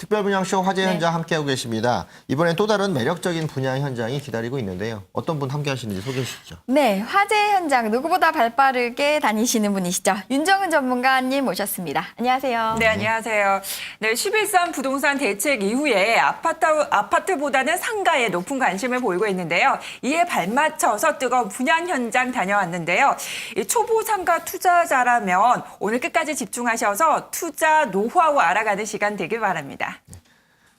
특별 분양 쇼 화제 네. 현장 함께하고 계십니다. 이번엔 또 다른 매력적인 분양 현장이 기다리고 있는데요. 어떤 분 함께 하시는지 소개해 주시죠. 네, 화재 현장 누구보다 발빠르게 다니시는 분이시죠. 윤정은 전문가님 모셨습니다. 안녕하세요. 네, 안녕하세요. 네, 11.3 부동산 대책 이후에 아파트, 아파트보다는 상가에 높은 관심을 보이고 있는데요. 이에 발맞춰서 뜨거운 분양 현장 다녀왔는데요. 이 초보 상가 투자자라면 오늘 끝까지 집중하셔서 투자 노하우 알아가는 시간 되길 바랍니다.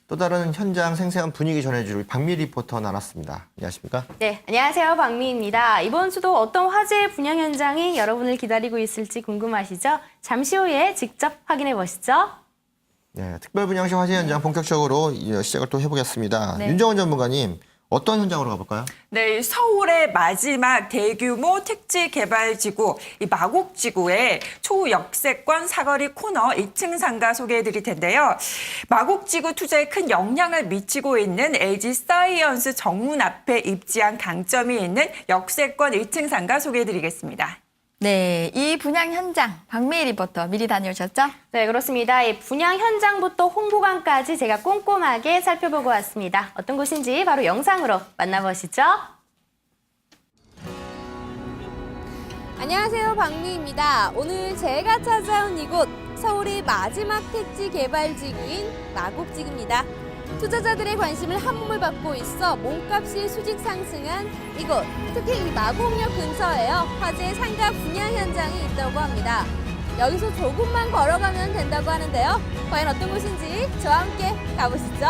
또 다른 현장 생생한 분위기 전해줄 박미 리포터 나눴습니다. 안녕하십니까? 네, 안녕하세요. 박미입니다. 이번 주도 어떤 화재 분양 현장이 여러분을 기다리고 있을지 궁금하시죠? 잠시 후에 직접 확인해 보시죠. 네, 특별 분양쇼 화제 현장 본격적으로 이- 시작을 또 해보겠습니다. 네. 윤정원 전문가님, 어떤 현장으로 가볼까요? 네, 이 서울의 마지막 대규모 택지 개발 지구, 이 마곡지구의 초역세권 사거리 코너 2층 상가 소개해 드릴 텐데요. 마곡지구 투자에 큰 영향을 미치고 있는 LG 사이언스 정문 앞에 입지한 강점이 있는 역세권 1층 상가 소개해 드리겠습니다. 네, 이 분양 현장 박미희 리포터 미리 다녀오셨죠? 네, 그렇습니다. 이 분양 현장부터 홍보관까지 제가 꼼꼼하게 살펴보고 왔습니다. 어떤 곳인지 바로 영상으로 만나보시죠. 안녕하세요. 박미입니다. 오늘 제가 찾아온 이곳 서울의 마지막 택지 개발 지구인 마곡지구입니다. 투자자들의 관심을 한몸을 받고 있어 몸값이 수직 상승한 이곳 특히 이 마곡역 근처에요 화재 상가 분양 현장이 있다고 합니다. 여기서 조금만 걸어가면 된다고 하는데요. 과연 어떤 곳인지 저와 함께 가보시죠.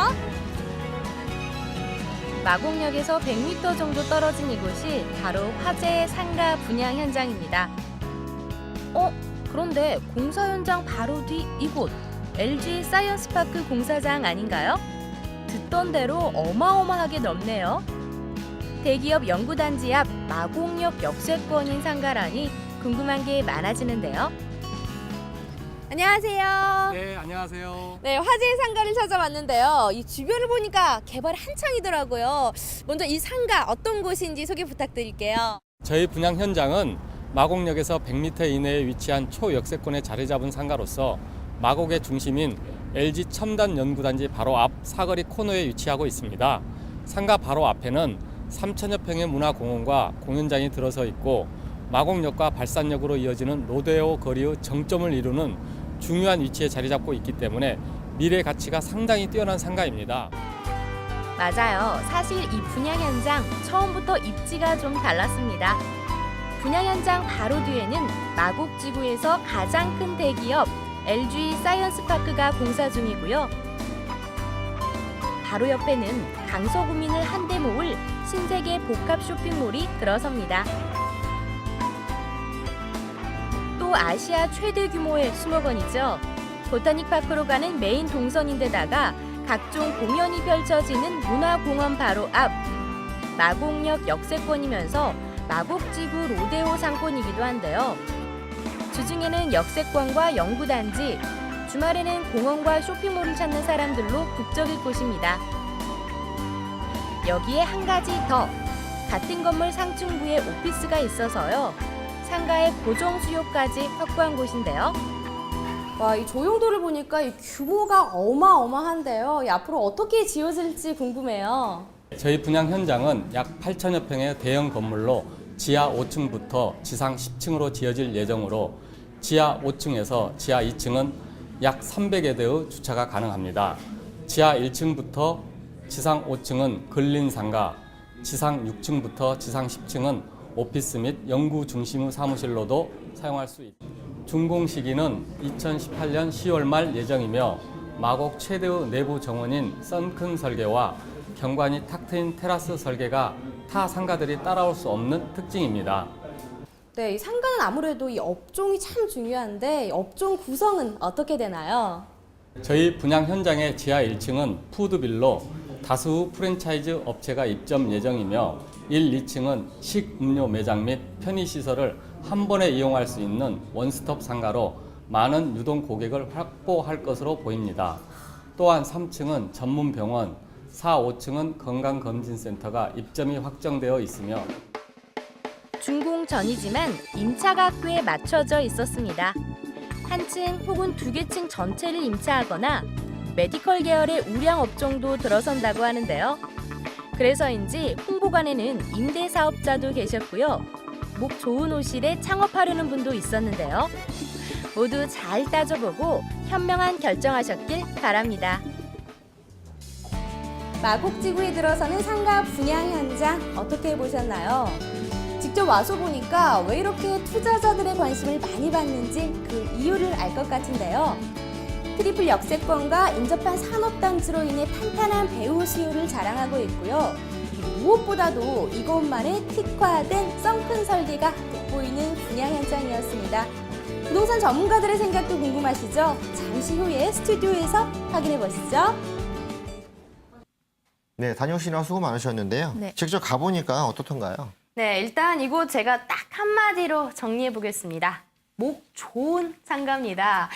마곡역에서 100m 정도 떨어진 이곳이 바로 화재 상가 분양 현장입니다. 어? 그런데 공사 현장 바로 뒤 이곳 LG 사이언스파크 공사장 아닌가요? 듣던 대로 어마어마하게 넓네요. 대기업 연구단지 앞 마곡역 역세권인 상가라니 궁금한 게 많아지는데요. 안녕하세요. 네, 안녕하세요. 네, 화재 상가를 찾아왔는데요. 이 주변을 보니까 개발 한창이더라고요. 먼저 이 상가 어떤 곳인지 소개 부탁드릴게요. 저희 분양 현장은 마곡역에서 100m 이내에 위치한 초역세권에 자리 잡은 상가로서 마곡의 중심인 LG 첨단 연구단지 바로 앞 사거리 코너에 위치하고 있습니다. 상가 바로 앞에는 3천여 평의 문화공원과 공연장이 들어서 있고 마곡역과 발산역으로 이어지는 로데오 거리의 정점을 이루는 중요한 위치에 자리 잡고 있기 때문에 미래 가치가 상당히 뛰어난 상가입니다. 맞아요. 사실 이 분양 현장 처음부터 입지가 좀 달랐습니다. 분양 현장 바로 뒤에는 마곡지구에서 가장 큰 대기업 LG 사이언스파크가 공사 중이고요. 바로 옆에는 강서구민을 한데 모을 신세계 복합 쇼핑몰이 들어섭니다. 또 아시아 최대 규모의 수목원이죠. 보타닉파크로 가는 메인 동선인데다가 각종 공연이 펼쳐지는 문화공원 바로 앞 마곡역 역세권이면서 마곡지구 로데오 상권이기도 한데요. 주중에는 역세권과 연구단지, 주말에는 공원과 쇼핑몰을 찾는 사람들로 북적일 곳입니다. 여기에 한 가지 더 같은 건물 상층부에 오피스가 있어서요. 상가의 고정 수요까지 확보한 곳인데요. 와, 이 조용도를 보니까 이 규모가 어마어마한데요. 이 앞으로 어떻게 지어질지 궁금해요. 저희 분양 현장은 약 8천여 평의 대형 건물로 지하 5층부터 지상 10층으로 지어질 예정으로 지하 5층에서 지하 2층은 약 300여 대의 주차가 가능합니다. 지하 1층부터 지상 5층은 근린 상가, 지상 6층부터 지상 10층은 오피스 및 연구 중심의 사무실로도 사용할 수 있습니다. 준공 시기는 2018년 10월 말 예정이며 마곡 최대의 내부 정원인 썬큰 설계와 경관이 탁 트인 테라스 설계가 타 상가들이 따라올 수 없는 특징입니다. 네, 이 상가는 아무래도 이 업종이 참 중요한데 이 업종 구성은 어떻게 되나요? 저희 분양 현장의 지하 1층은 푸드빌로 다수 프랜차이즈 업체가 입점 예정이며 1, 2층은 식음료 매장 및 편의시설을 한 번에 이용할 수 있는 원스톱 상가로 많은 유동 고객을 확보할 것으로 보입니다. 또한 3층은 전문 병원, 4, 5층은 건강검진센터가 입점이 확정되어 있으며 준공 전이지만 임차가 학교에 맞춰져 있었습니다. 한 층 혹은 두 개 층 전체를 임차하거나 메디컬 계열의 우량 업종도 들어선다고 하는데요. 그래서인지 홍보관에는 임대 사업자도 계셨고요. 목 좋은 옷실에 창업하려는 분도 있었는데요. 모두 잘 따져보고 현명한 결정하셨길 바랍니다. 마곡지구에 들어서는 상가 분양 현장 어떻게 보셨나요? 직접 와서 보니까 왜 이렇게 투자자들의 관심을 많이 받는지 그 이유를 알 것 같은데요. 트리플 역세권과 인접한 산업단지로 인해 탄탄한 배후 수요를 자랑하고 있고요. 무엇보다도 이곳만의 특화된 썬큰 설계가 돋보이는 분양 현장이었습니다. 부동산 전문가들의 생각도 궁금하시죠? 잠시 후에 스튜디오에서 확인해 보시죠. 네, 다녀오시느라 수고 많으셨는데요. 네. 직접 가보니까 어떻던가요? 네, 일단 이곳 제가 딱 한마디로 정리해 보겠습니다. 목 좋은 상가입니다.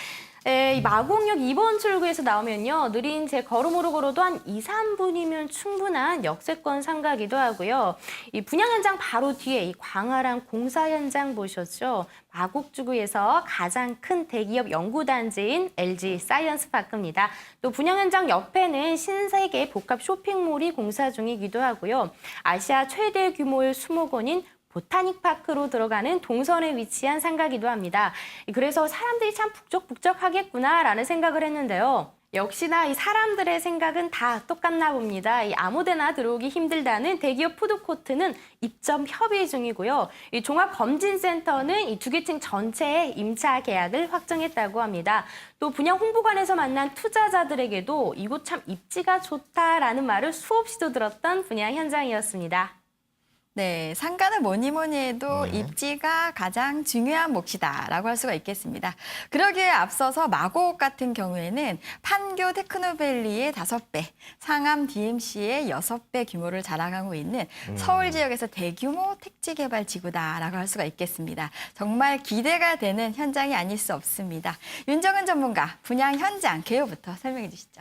에, 이 마곡역 2번 출구에서 나오면요. 느린 제 걸음으로 걸어도 한 2, 3분이면 충분한 역세권 상가기도 하고요. 이 분양 현장 바로 뒤에 이 광활한 공사 현장 보셨죠? 마곡주구에서 가장 큰 대기업 연구단지인 LG 사이언스 파크입니다. 또 분양 현장 옆에는 신세계 복합 쇼핑몰이 공사 중이기도 하고요. 아시아 최대 규모의 수목원인 보타닉 파크로 들어가는 동선에 위치한 상가기도 합니다. 그래서 사람들이 참 북적북적하겠구나라는 생각을 했는데요. 역시나 이 사람들의 생각은 다 똑같나 봅니다. 이 아무데나 들어오기 힘들다는 대기업 푸드코트는 입점 협의 중이고요. 이 종합검진센터는 이 두 개층 전체에 임차 계약을 확정했다고 합니다. 또 분양 홍보관에서 만난 투자자들에게도 이곳 참 입지가 좋다라는 말을 수없이도 들었던 분양 현장이었습니다. 네, 상가는 뭐니 뭐니 해도 네. 입지가 가장 중요한 몫이다라고 할 수가 있겠습니다. 그러기에 앞서서 마곡 같은 경우에는 판교 테크노밸리의 다섯 배, 상암 DMC의 여섯 배 규모를 자랑하고 있는 서울 지역에서 대규모 택지 개발 지구다라고 할 수가 있겠습니다. 정말 기대가 되는 현장이 아닐 수 없습니다. 윤정은 전문가 분양 현장 개요부터 설명해 주시죠.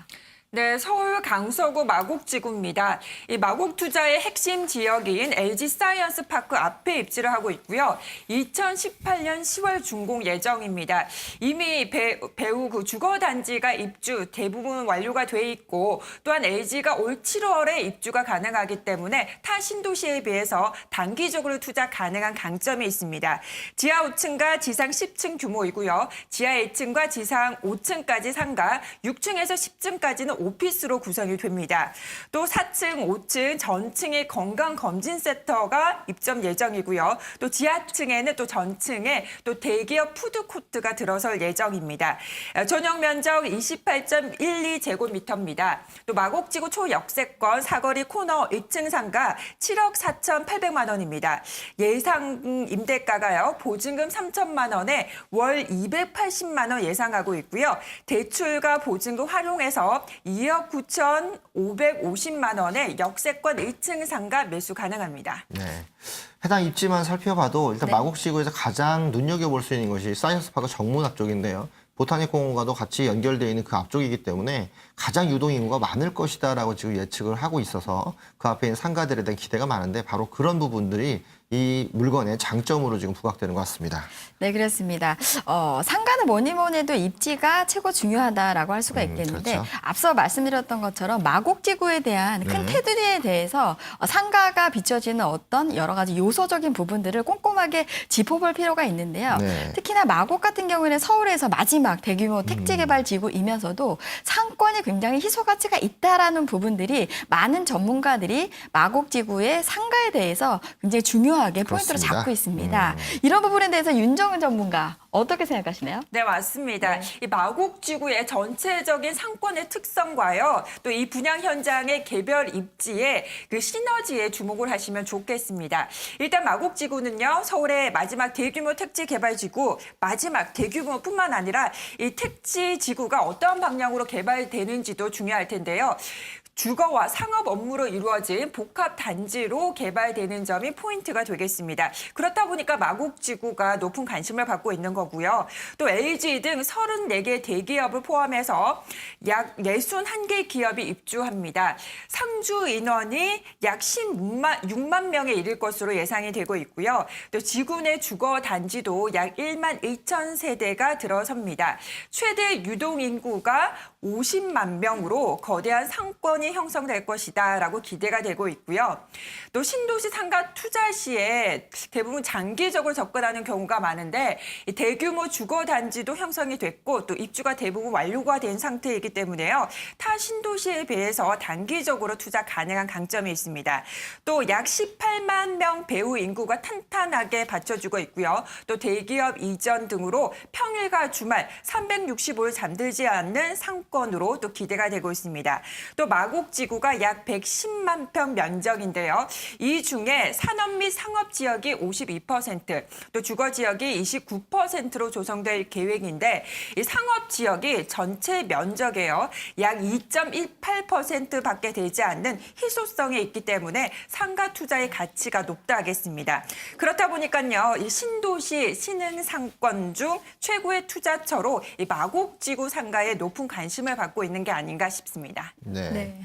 네, 서울 강서구 마곡지구입니다. 이 마곡 투자의 핵심 지역인 LG 사이언스 파크 앞에 입지를 하고 있고요. 2018년 10월 준공 예정입니다. 이미 배, 배우 그 주거 단지가 입주 대부분 완료가 돼 있고 또한 LG가 올 7월에 입주가 가능하기 때문에 타 신도시에 비해서 단기적으로 투자 가능한 강점이 있습니다. 지하 5층과 지상 10층 규모이고요. 지하 1층과 지상 5층까지 상가, 6층에서 10층까지는 오피스로 구성이 됩니다. 또 4층, 5층 전층에 건강검진센터가 입점 예정이고요. 또 지하층에는 또 전층에 또 대기업 푸드코트가 들어설 예정입니다. 어, 전용 면적 28.12제곱미터입니다. 또 마곡지구 초역세권 사거리 코너 2층 상가 7억 4,800만 원입니다. 예상 임대가가요. 보증금 3천만 원에 월 280만 원 예상하고 있고요. 대출과 보증금 활용해서 2억 9,550만 원에 역세권 1층 상가 매수 가능합니다. 네. 해당 입지만 살펴봐도 일단 네. 마곡지구에서 가장 눈여겨볼 수 있는 것이 사이언스 파크 정문 앞쪽인데요. 보타닉 공원과도 같이 연결되어 있는 그 앞쪽이기 때문에 가장 유동 인구가 많을 것이다라고 지금 예측을 하고 있어서 그 앞에 있는 상가들에 대한 기대가 많은데 바로 그런 부분들이 이 물건의 장점으로 지금 부각되는 것 같습니다. 네, 그렇습니다. 어, 상가는 뭐니 뭐니 해도 입지가 최고 중요하다라고 할 수가 음, 있겠는데 그렇죠. 앞서 말씀드렸던 것처럼 마곡지구에 대한 큰 네. 테두리에 대해서 어, 상가가 비춰지는 어떤 여러 가지 요소적인 부분들을 꼼꼼하게 짚어볼 필요가 있는데요. 네. 특히나 마곡 같은 경우에는 서울에서 마지막 대규모 음. 택지 개발 지구이면서도 상권이 굉장히 희소 가치가 있다라는 부분들이 많은 전문가들이 마곡 지구의 상가에 대해서 굉장히 중요 하게 포인트로 그렇습니다. 잡고 있습니다. 음. 이런 부분에 대해서 윤정은 전문가 어떻게 생각하시나요? 네, 맞습니다. 이 마곡 지구의 전체적인 상권의 특성과요, 또 이 분양 현장의 개별 입지에 그 시너지에 주목을 하시면 좋겠습니다. 일단 마곡 지구는요, 서울의 마지막 대규모 택지 개발 지구, 마지막 대규모뿐만 아니라 이 택지 지구가 어떠한 방향으로 개발되는지도 중요할 텐데요. 주거와 상업 업무로 이루어진 복합 단지로 개발되는 점이 포인트가 되겠습니다. 그렇다 보니까 마곡지구가 높은 관심을 받고 있는 거고요. 또 LG 등 34개 대기업을 포함해서 약 61개 기업이 입주합니다. 상주 인원이 약 16만 6만 명에 이를 것으로 예상이 되고 있고요. 또 지구 내 주거 단지도 약 1만 2천 세대가 들어섭니다. 최대 유동 인구가 50만 명으로 거대한 상권이 형성될 것이다라고 기대가 되고 있고요. 또 신도시 상가 투자 시에 대부분 장기적으로 접근하는 경우가 많은데 이 대규모 주거 단지도 형성이 됐고 또 입주가 대부분 완료가 된 상태이기 때문에요. 타 신도시에 비해서 단기적으로 투자 가능한 강점이 있습니다. 또 약 18만 명 배우 인구가 탄탄하게 받쳐주고 있고요. 또 대기업 이전 등으로 평일과 주말 365일 잠들지 않는 상권으로 또 기대가 되고 있습니다. 또 마 곡지구가 약 110만 평 면적인데요. 이 중에 산업 및 상업 지역이 52%, 또 주거 지역이 29%로 조성될 계획인데 이 상업 지역이 전체 면적에요. 약 2.18%밖에 되지 않는 희소성이 있기 때문에 상가 투자의 가치가 높다 하겠습니다. 그렇다 보니까요. 이 신도시 신흥 상권 중 최고의 투자처로 이 마곡지구 상가에 높은 관심을 받고 있는 게 아닌가 싶습니다. 네. 네.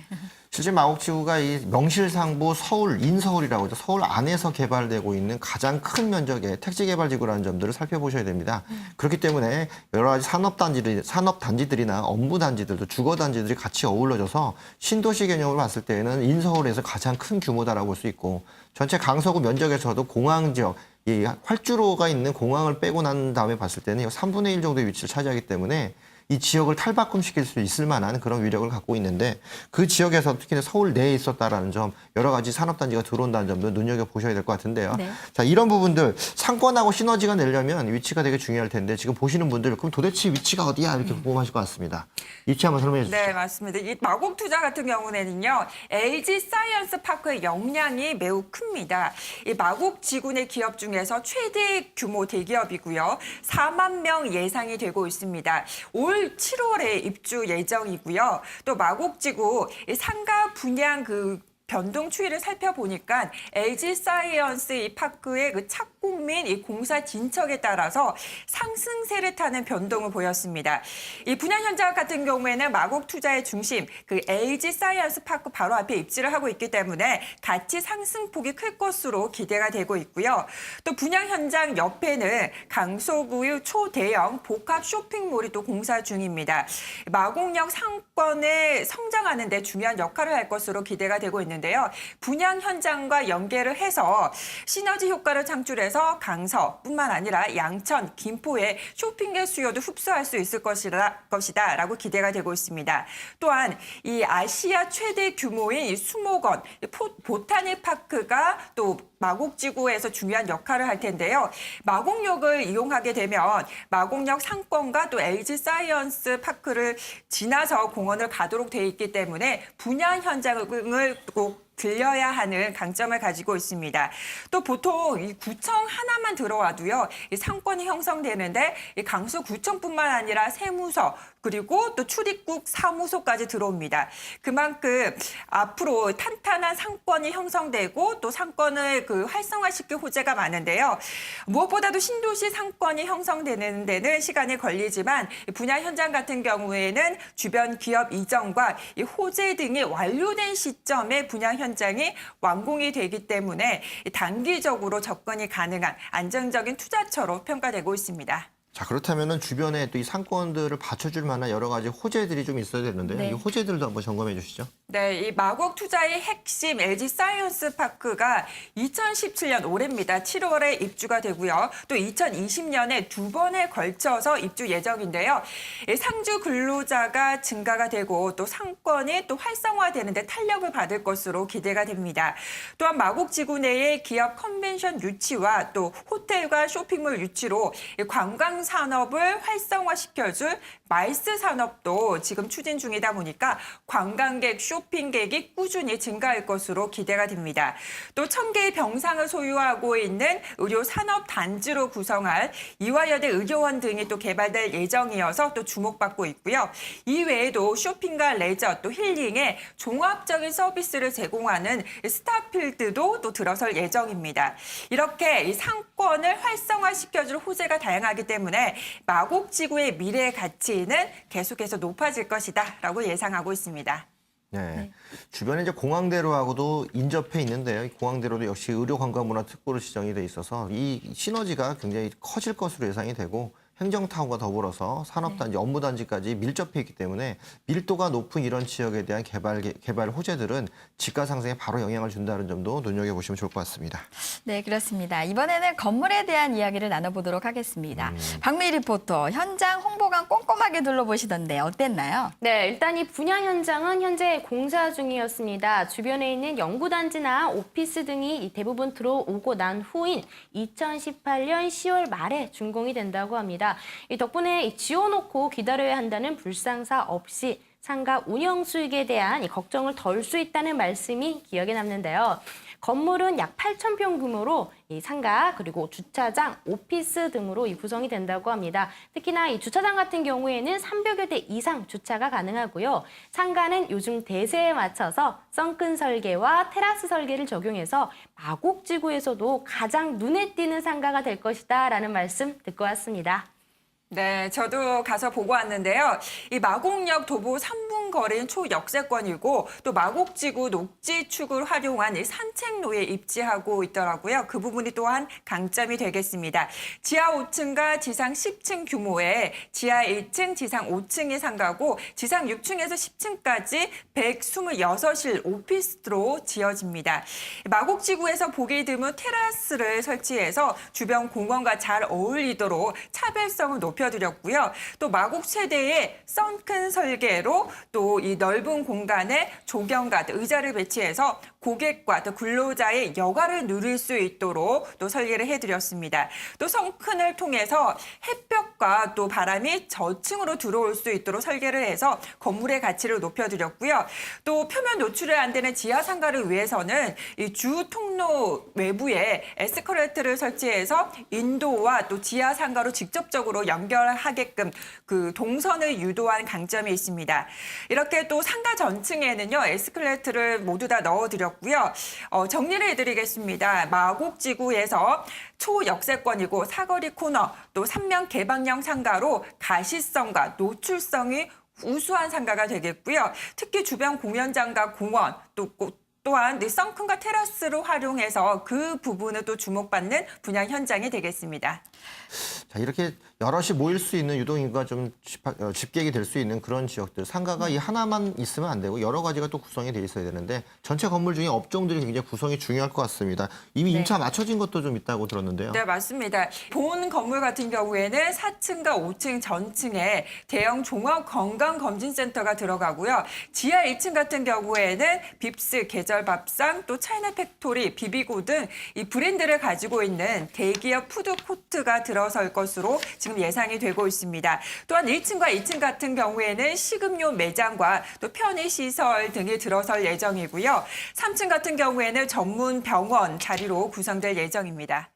실제 마곡지구가 이 명실상부 서울 인서울이라고 하죠. 서울 안에서 개발되고 있는 가장 큰 면적의 택지 개발 지구라는 점들을 살펴보셔야 됩니다. 그렇기 때문에 여러 가지 산업 단지들, 산업 단지들이나 업무 단지들도 주거 단지들이 같이 어우러져서 신도시 개념으로 봤을 때는 인서울에서 가장 큰 규모다라고 볼 수 있고 전체 강서구 면적에서도 공항 지역 이 활주로가 있는 공항을 빼고 난 다음에 봤을 때는 3분의 1 정도의 위치를 차지하기 때문에 이 지역을 탈바꿈시킬 수 있을 만한 그런 위력을 갖고 있는데 그 지역에서 특히 서울 내에 있었다라는 점 여러 가지 산업단지가 들어온다는 점도 눈여겨 보셔야 될 것 같은데요. 네. 자 이런 부분들 상권하고 시너지가 내려면 위치가 되게 중요할 텐데 지금 보시는 분들 그럼 도대체 위치가 어디야 이렇게 궁금하실 것 같습니다. 위치 한번 설명해 주시죠. 네, 맞습니다. 이 마곡 투자 같은 경우에는요, LG 사이언스 파크의 역량이 매우 큽니다. 이 마곡 지구 내 기업 중에서 최대 규모 대기업이고요. 4만 명 예상이 되고 있습니다. 올 7월에 입주 예정이고요. 또 마곡 지구 이 상가 분양 그 변동 추이를 살펴보니까 LG 사이언스 이 파크의 그 착공 및 이 공사 진척에 따라서 상승세를 타는 변동을 보였습니다. 이 분양 현장 같은 경우에는 마곡 투자의 중심 그 LG 사이언스 파크 바로 앞에 입지를 하고 있기 때문에 가치 상승폭이 클 것으로 기대가 되고 있고요. 또 분양 현장 옆에는 강서구의 초대형 복합 쇼핑몰이 또 공사 중입니다. 마곡역 상권에 성장하는 데 중요한 역할을 할 것으로 기대가 되고 있는데 요. 분양 현장과 연계를 해서 시너지 효과를 창출해서 강서뿐만 아니라 양천, 김포의 쇼핑의 수요도 흡수할 수 있을 것이다, 것이다 라고 기대가 되고 있습니다. 또한 이 아시아 최대 규모인 이 수목원 포- 보타닉 파크가 또 마곡지구에서 중요한 역할을 할 텐데요. 마곡역을 이용하게 되면 마곡역 상권과 또 LG 사이언스 파크를 지나서 공원을 가도록 돼 있기 때문에 분양 현장을 Tchau! 들려야 하는 강점을 가지고 있습니다. 또 보통 이 구청 하나만 들어와도요, 이 상권이 형성되는데 이 강수구청뿐만 아니라 세무서 그리고 또 출입국 사무소까지 들어옵니다. 그만큼 앞으로 탄탄한 상권이 형성되고 또 상권을 그 활성화시킬 호재가 많은데요. 무엇보다도 신도시 상권이 형성되는 데는 시간이 걸리지만 이 분야 현장 같은 경우에는 주변 기업 이전과 이 호재 등이 완료된 시점에 분야 현장 이 완공이 되기 때문에 단기적으로 접근이 가능한 안정적인 투자처로 평가되고 있습니다. 자 그렇다면은 주변에 또 이 상권들을 받쳐줄 만한 여러 가지 호재들이 좀 있어야 되는데요. 네. 이 호재들도 한번 점검해 주시죠. 네, 이 마곡 투자의 핵심 LG 사이언스 파크가 2017년 올해입니다. 7월에 입주가 되고요. 또 2020년에 두 번에 걸쳐서 입주 예정인데요. 이 상주 근로자가 증가가 되고 또 상권이 또 활성화되는 데 탄력을 받을 것으로 기대가 됩니다. 또한 마곡 지구 내의 기업 컨벤션 유치와 또 호텔과 쇼핑몰 유치로 이 관광 산업을 활성화시켜줄 마이스 산업도 지금 추진 중이다 보니까 관광객 쇼 쇼핑객이 꾸준히 증가할 것으로 기대가 됩니다. 또 천 개의 병상을 소유하고 있는 의료 산업 단지로 구성할 이화여대 의료원 등이 또 개발될 예정이어서 또 주목받고 있고요. 이 외에도 쇼핑과 레저 또 힐링의 종합적인 서비스를 제공하는 스타필드도 또 들어설 예정입니다. 이렇게 이 상 권을 활성화시켜줄 호재가 다양하기 때문에 마곡지구의 미래 가치는 계속해서 높아질 것이다라고 예상하고 있습니다. 네. 주변에 이제 공항대로하고도 인접해 있는데요. 이 공항대로도 역시 의료 관광 문화 특구로 지정이 돼 있어서 이 시너지가 굉장히 커질 것으로 예상이 되고 행정타운과 더불어서 산업단지, 업무단지까지 밀접해 있기 때문에 밀도가 높은 이런 지역에 대한 개발, 개발 호재들은 집가 상승에 바로 영향을 준다는 점도 눈여겨보시면 좋을 것 같습니다. 네, 그렇습니다. 이번에는 건물에 대한 이야기를 나눠보도록 하겠습니다. 박미 리포터, 현장 홍보관 꼼꼼하게 둘러보시던데 어땠나요? 네, 일단 이 분양 현장은 현재 공사 중이었습니다. 주변에 있는 연구단지나 오피스 등이 이 대부분 들어오고 난 후인 2018년 10월 말에 준공이 된다고 합니다. 이 덕분에 이 지어놓고 기다려야 한다는 불상사 없이 상가 운영 수익에 대한 이 걱정을 덜 수 있다는 말씀이 기억에 남는데요. 건물은 약 8천 평 규모로 이 상가 그리고 주차장, 오피스 등으로 이 구성이 된다고 합니다. 특히나 이 주차장 같은 경우에는 300여 대 이상 주차가 가능하고요. 상가는 요즘 대세에 맞춰서 썬큰 설계와 테라스 설계를 적용해서 마곡지구에서도 가장 눈에 띄는 상가가 될 것이다라는 말씀 듣고 왔습니다. 네, 저도 가서 보고 왔는데요. 이 마곡역 도보 3분 거리는 초역세권이고 또 마곡지구 녹지축을 활용한 이 산책로에 입지하고 있더라고요. 그 부분이 또한 강점이 되겠습니다. 지하 5층과 지상 10층 규모의 지하 1층, 지상 5층이 상가고 지상 6층에서 10층까지 126실 오피스로 지어집니다. 마곡지구에서 보기 드문 테라스를 설치해서 주변 공원과 잘 어울리도록 차별성을 높 여드렸고요. 또 마곡 세대의 썬큰 설계로 또 이 넓은 공간에 조경과 또 의자를 배치해서 고객과 또 근로자의 여가를 누릴 수 있도록 또 설계를 해드렸습니다. 또 성큰을 통해서 햇볕과 또 바람이 저층으로 들어올 수 있도록 설계를 해서 건물의 가치를 높여드렸고요. 또 표면 노출이 안 되는 지하 상가를 위해서는 이주 통로 외부에 에스컬레이터를 설치해서 인도와 또 지하 상가로 직접적으로 연결하게끔 그 동선을 유도한 강점이 있습니다. 이렇게 또 상가 전층에는요 에스컬레이터를 모두 다 넣어드렸고 요. 어, 정리를 해드리겠습니다. 마곡지구에서 초역세권이고 사거리 코너 또 삼면 개방형 상가로 가시성과 노출성이 우수한 상가가 되겠고요. 특히 주변 공연장과 공원 또 꽃- 또한 이 썬큰과 테라스로 활용해서 그 부분을 또 주목받는 분양 현장이 되겠습니다. 자, 이렇게 여럿이 모일 수 있는 유동인구가 좀 어, 집객이 될 수 있는 그런 지역들. 상가가 이 하나만 있으면 안 되고 여러 가지가 또 구성이 돼 있어야 되는데 전체 건물 중에 업종들이 굉장히 구성이 중요할 것 같습니다. 이미 임차 맞춰진 것도 좀 있다고 들었는데요. 네, 맞습니다. 본 건물 같은 경우에는 4층과 5층 전층에 대형 종합 건강 검진센터가 들어가고요. 지하 1층 같은 경우에는 빕스, 계절 밥상, 또 차이나 팩토리, 비비고 등 이 브랜드를 가지고 있는 대기업 푸드 코트가 들어설 것으로 지금 예상이 되고 있습니다. 또한 1층과 2층 같은 경우에는 식음료 매장과 또 편의시설 등이 들어설 예정이고요. 3층 같은 경우에는 전문 병원 자리로 구성될 예정입니다.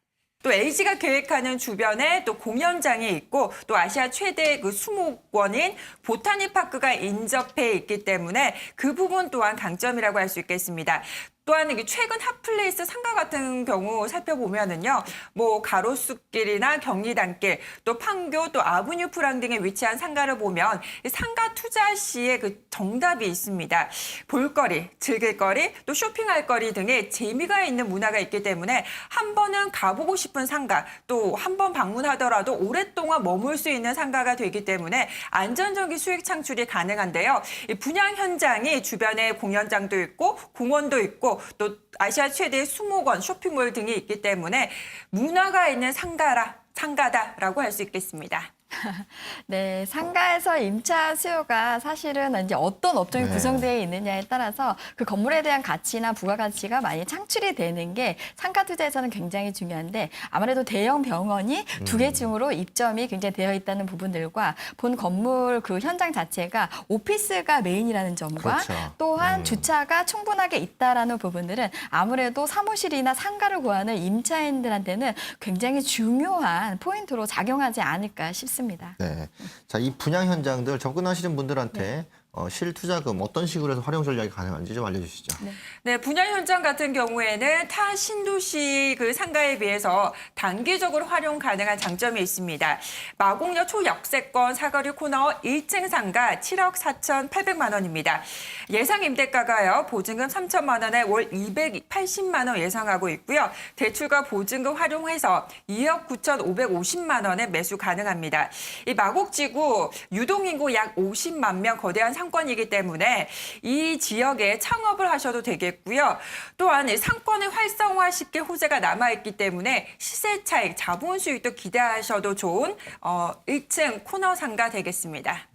또 LG가 계획하는 주변에 또 공연장이 있고 또 아시아 최대 그 수목원인 보타니 파크가 인접해 있기 때문에 그 부분 또한 강점이라고 할 수 있겠습니다. 또한 이게 최근 핫플레이스 상가 같은 경우 살펴보면은요, 뭐 가로수길이나 경리단길, 또 판교, 또 아브뉴 프랑 등에 위치한 상가를 보면 이 상가 투자 시에 그 정답이 있습니다. 볼거리, 즐길거리, 또 쇼핑할 거리 등의 재미가 있는 문화가 있기 때문에 한 번은 가보고 싶은 상가, 또 한 번 방문하더라도 오랫동안 머물 수 있는 상가가 되기 때문에 안전적인 수익 창출이 가능한데요. 이 분양 현장이 주변에 공연장도 있고 공원도 있고 또 아시아 최대 수목원, 쇼핑몰 등이 있기 때문에 문화가 있는 상가라 상가다라고 할 수 있겠습니다. 네, 상가에서 임차 수요가 사실은 이제 어떤 업종이 네. 구성되어 있느냐에 따라서 그 건물에 대한 가치나 부가가치가 많이 창출이 되는 게 상가 투자에서는 굉장히 중요한데 아무래도 대형 병원이 두개 층으로 입점이 굉장히 되어 있다는 부분들과 본 건물 그 현장 자체가 오피스가 메인이라는 점과 그렇죠. 또한 음. 주차가 충분하게 있다라는 부분들은 아무래도 사무실이나 상가를 구하는 임차인들한테는 굉장히 중요한 포인트로 작용하지 않을까 싶습니다. 네. 자, 이 분양 현장들 접근하시는 분들한테 네. 어, 실투자금 어떤 식으로 해서 활용 전략이 가능한지 좀 알려주시죠. 네, 분양 현장 같은 경우에는 타 신도시 그 상가에 비해서 단기적으로 활용 가능한 장점이 있습니다. 마곡역 초역세권 사거리 코너 1층 상가 7억 4,800만 원입니다. 예상 임대가가요. 보증금 3천만 원에 월 280만 원 예상하고 있고요. 대출과 보증금 활용해서 2억 9,550만 원에 매수 가능합니다. 이 마곡지구 유동인구 약 50만 명 거대한 상권이기 때문에 이 지역에 창업을 하셔도 되겠고 요. 또한 이 상권을 활성화시킬 호재가 남아있기 때문에 시세 차익, 자본 수익도 기대하셔도 좋은 어, 1층 코너 상가 되겠습니다.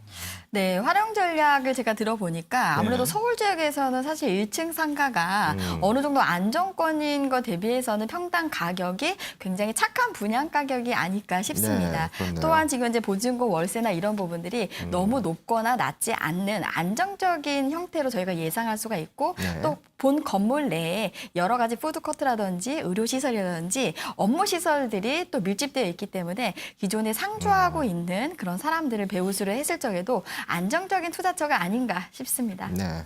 네, 활용 전략을 제가 들어보니까 아무래도 네. 서울 지역에서는 사실 1층 상가가 음. 어느 정도 안정권인 것 대비해서는 평당 가격이 굉장히 착한 분양 가격이 아닐까 싶습니다. 네, 그렇네요. 음. 또한 지금 이제 보증금 월세나 이런 부분들이 너무 높거나 낮지 않는 안정적인 형태로 저희가 예상할 수가 있고 네. 또본 건물 내에 여러 가지 푸드코트라든지 의료시설이라든지 업무시설들이 또 밀집되어 있기 때문에 기존에 음. 상주하고 있는 그런 사람들을 배우수를 했을 적에도 안정적인 투자처가 아닌가 싶습니다. 네.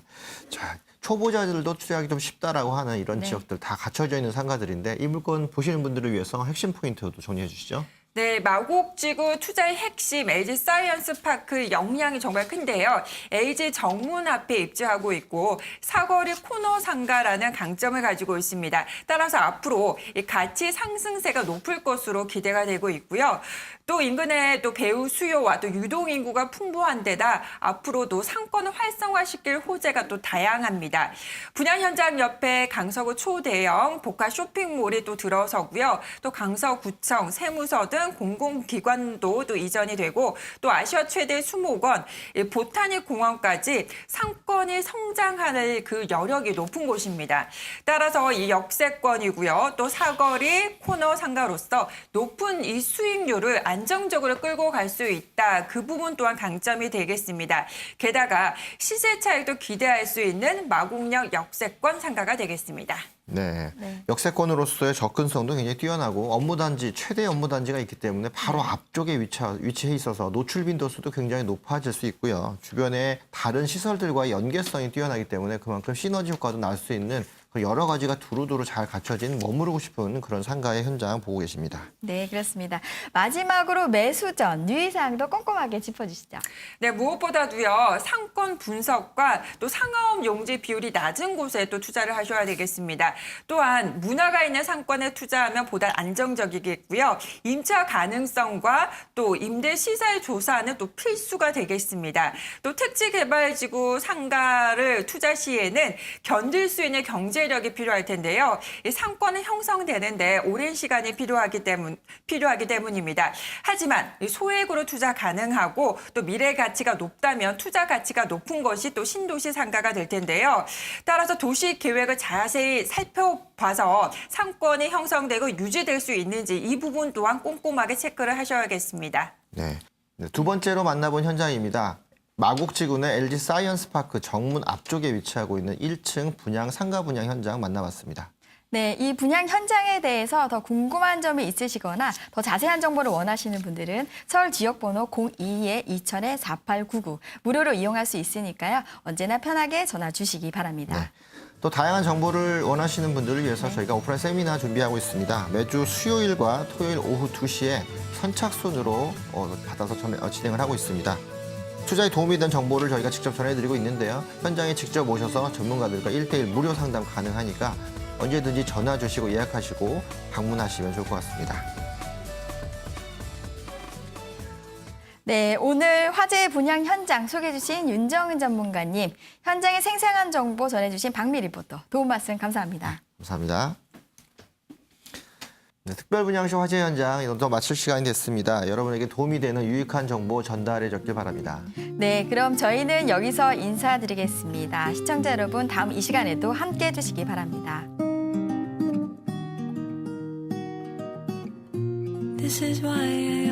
자, 초보자들도 투자하기 좀 쉽다라고 하는 이런 네. 지역들 다 갖춰져 있는 상가들인데 이 물건 보시는 분들을 위해서 핵심 포인트도 정리해 주시죠. 네, 마곡지구 투자의 핵심 LG 사이언스 파크 역량이 정말 큰데요. LG 정문 앞에 입주하고 있고 사거리 코너 상가라는 강점을 가지고 있습니다. 따라서 앞으로 이 가치 상승세가 높을 것으로 기대가 되고 있고요. 또 인근에 또 배우 수요와 또 유동 인구가 풍부한 데다 앞으로도 상권을 활성화시킬 호재가 또 다양합니다. 분양 현장 옆에 강서구 초대형 복합 쇼핑몰이 또 들어서고요. 또 강서구청, 세무서 등 공공기관도 또 이전이 되고 또 아시아 최대 수목원, 이 보타닉 공원까지 상권이 성장하는 그 여력이 높은 곳입니다. 따라서 이 역세권이고요. 또 사거리 코너 상가로서 높은 이 수익률을 안정적으로 끌고 갈 수 있다. 그 부분 또한 강점이 되겠습니다. 게다가 시세 차익도 기대할 수 있는 마곡역 역세권 상가가 되겠습니다. 네. 네. 역세권으로서의 접근성도 굉장히 뛰어나고 업무단지 최대 업무단지가 있기 때문에 바로 네. 앞쪽에 위치, 위치해 있어서 노출 빈도수도 굉장히 높아질 수 있고요. 주변에 다른 시설들과 연계성이 뛰어나기 때문에 그만큼 시너지 효과도 날 수 있는 그 여러 가지가 두루두루 잘 갖춰진 머무르고 싶은 그런 상가의 현장 보고 계십니다. 네, 그렇습니다. 마지막으로 매수 전 유의사항도 꼼꼼하게 짚어주시죠. 네, 무엇보다도요, 상권 분석과 또 상업 용지 비율이 낮은 곳에 또 투자를 하셔야 되겠습니다. 또한 문화가 있는 상권에 투자하면 보다 안정적이겠고요. 임차 가능성과 또 임대 시세 조사는 또 필수가 되겠습니다. 또 택지 개발지구 상가를 투자 시에는 견딜 수 있는 경제 력이 필요할 텐데요. 이 상권은 형성되는데 오랜 시간이 필요하기 때문 필요하기 때문입니다. 하지만 이 소액으로 투자 가능하고 또 미래 가치가 높다면 투자 가치가 높은 것이 또 신도시 상가가 될 텐데요. 따라서 도시 계획을 자세히 살펴봐서 상권이 형성되고 유지될 수 있는지 이 부분 또한 꼼꼼하게 체크를 하셔야겠습니다. 네. 네, 두 번째로 만나본 현장입니다. 마곡지구 내 LG 사이언스 파크 정문 앞쪽에 위치하고 있는 1층 분양 상가 분양 현장 만나봤습니다. 네, 이 분양 현장에 대해서 더 궁금한 점이 있으시거나 더 자세한 정보를 원하시는 분들은 서울 지역번호 02-2000-4899 무료로 이용할 수 있으니까요. 언제나 편하게 전화 주시기 바랍니다. 네. 또 다양한 정보를 원하시는 분들을 위해서 저희가 오프라인 세미나 준비하고 있습니다. 매주 수요일과 토요일 오후 2시에 선착순으로 어, 받아서 전- 어, 진행을 하고 있습니다. 투자에 도움이 된 정보를 저희가 직접 전해드리고 있는데요. 현장에 직접 오셔서 전문가들과 1대1 무료 상담 가능하니까 언제든지 전화 주시고 예약하시고 방문하시면 좋을 것 같습니다. 네, 오늘 화재 분양 현장 소개해 주신 윤정은 전문가님, 현장의 생생한 정보 전해 주신 박미 리포터 도움 말씀 감사합니다. 감사합니다. 네, 특별 분양시 화재 현장 이제 마칠 시간이 됐습니다. 여러분에게 도움이 되는 유익한 정보 전달해 줬길 바랍니다. 네, 그럼 저희는 여기서 인사드리겠습니다. 시청자 여러분, 다음 이 시간에도 함께 해주시기 바랍니다. This is why I